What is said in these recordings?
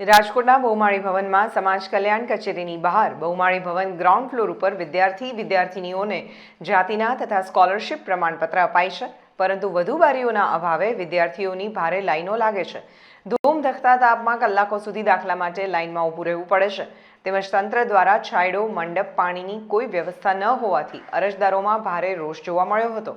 રાજકોટના બહુમાળી ભવનમાં સમાજ કલ્યાણ કચેરીની બહાર બહુમાળી ભવન ગ્રાઉન્ડ ફ્લોર ઉપર વિદ્યાર્થી વિદ્યાર્થીનીઓને જાતિના તથા સ્કોલરશિપ પ્રમાણપત્ર અપાય છે. પરંતુ વધુ બારીઓના અભાવે વિદ્યાર્થીઓની ભારે લાઈનો લાગે છે. ધૂમ ધખતા તાપમાં કલાકો સુધી દાખલા માટે લાઈનમાં ઊભું રહેવું પડે છે. તેમજ તંત્ર દ્વારા છાંયડો, મંડપ, પાણીની કોઈ વ્યવસ્થા ન હોવાથી અરજદારોમાં ભારે રોષ જોવા મળ્યો હતો.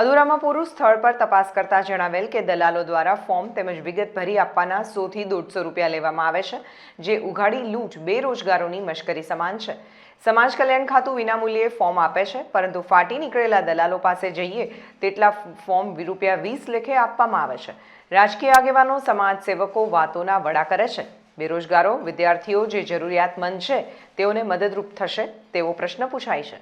અધૂરામાં પૂરું સ્થળ પર તપાસ કરતા જણાવેલ કે દલાલો દ્વારા ફોર્મ તેમજ વિગત ભરી આપવાના સોથી દોઢસો રૂપિયા લેવામાં આવે છે, જે ઉઘાડી લૂંટ બેરોજગારોની મશ્કરી સમાન છે. સમાજ કલ્યાણ ખાતું વિનામૂલ્યે ફોર્મ આપે છે, પરંતુ ફાટી નીકળેલા દલાલો પાસે જઈએ તેટલા ફોર્મ રૂપિયા વીસ લેખે આપવામાં આવે છે. રાજકીય આગેવાનો, સમાજ સેવકો વાતોના વડા કરે છે. બેરોજગારો, વિદ્યાર્થીઓ જે જરૂરિયાતમંદ છે, તેઓને મદદરૂપ થશે, તેવો પ્રશ્ન પૂછાય છે.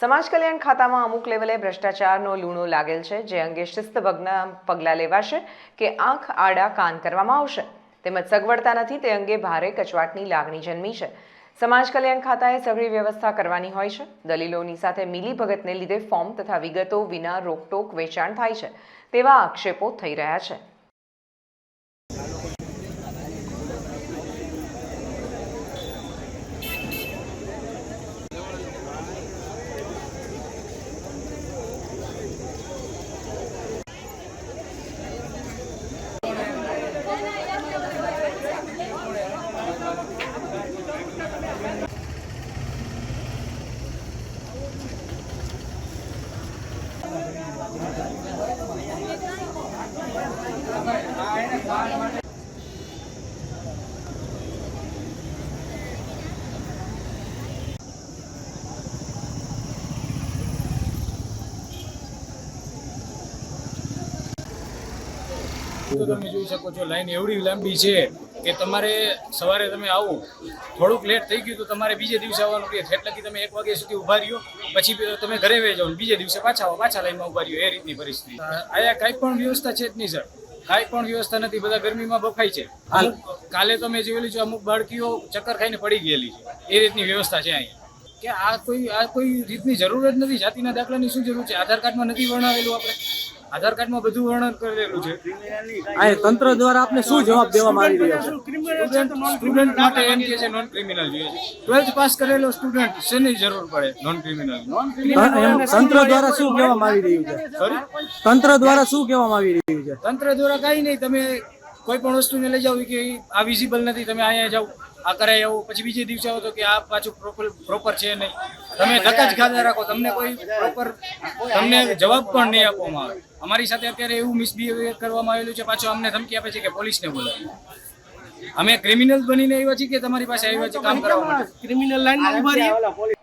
સમાજ કલ્યાણ ખાતામાં અમુક લેવલે ભ્રષ્ટાચારનો લૂણો લાગેલ છે, જે અંગે શિસ્તભગના પગલાં લેવાશે કે આંખ, આડા કાન કરવામાં આવશે. તેમજ સગવડતા નથી, તે અંગે ભારે કચવાટની લાગણી જન્મી છે. સમાજ કલ્યાણ ખાતાએ સઘળી વ્યવસ્થા કરવાની હોય છે. દલીલોની સાથે મિલી ભગતને લીધે ફોર્મ તથા વિગતો વિના રોકટોક વેચાણ થાય છે તેવા આક્ષેપો થઈ રહ્યા છે. તો તમે જોઈ શકો છો, લાઈન એવડી લાંબી છે કે તમારે સવારે તમે આવો, થોડુંક લેટ થઈ ગયું તો તમારે બીજે દિવસે આવવાનું કે ઠેઠ લગી તમે એક વાગ્યા સુધી ઊભા રહ્યો, પછી તમે ઘરે વહી જાઓ બીજે દિવસે પાછા આવો, પાછા લાઈનમાં ઊભા રહ્યો, એ રીતની પરિસ્થિતિ. આયા કાંઈ પણ વ્યવસ્થા છે જ નહીં સર કાંઈ પણ વ્યવસ્થા નથી બધા ગરમીમાં બફાય છે. કાલે કાલે મેં જોયેલી છે, અમુક બાળકીઓ ચક્કર ખાઈને પડી ગયેલી છે. એ રીતની વ્યવસ્થા છે અહીંયા. કે આ કોઈ આ કોઈ રીતની જરૂર જ નથી, જાતિના દાખલાની શું જરૂર છે? આધાર કાર્ડમાં નથી વર્ણવેલું આપણે. આધાર કાર્ડમાં બધું વર્ણન કરેલું છે. આ તંત્ર દ્વારા આપને શું જવાબ દેવા આવી રહ્યા છે? સ્ટુડન્ટ માટે એમ કે છે નોન ક્રિમિનલ જોઈએ છે. ટ્વેલ્થ પાસ કરેલો સ્ટુડન્ટ શેની જરૂર પડે? નોન ક્રિમિનલ તંત્ર દ્વારા શું કહેવામાં આવી રહ્યું છે? તંત્ર દ્વારા શું કહેવામાં આવી રહ્યું છે? તંત્ર દ્વારા કાંઈ નહીં તમે કોઈ પણ વસ્તુને લઈ જાઓ કે આ વિઝિબલ નથી તમે અહીંયા જાઓ આ કરાઈ આવો પછી બીજે દિવસે આવો તો કે આ પાછું પ્રોપર પ્રોપર છે નહીં. તમે ધક્કા જ ખાધા રાખો, તમને કોઈ પ્રોપર તમને જવાબ પણ નહીં આપવામાં આવે. અમારી સાથે અત્યારે એવું મિસબિહેવિયર કરવામાં આવેલું છે, પાછો અમને ધમકી આપે છે કે પોલીસને બોલાવી. અમે ક્રિમિનલ બનીને આવ્યા છીએ કે તમારી પાસે આવ્યા છે, કામ કરવા માટે? Criminal line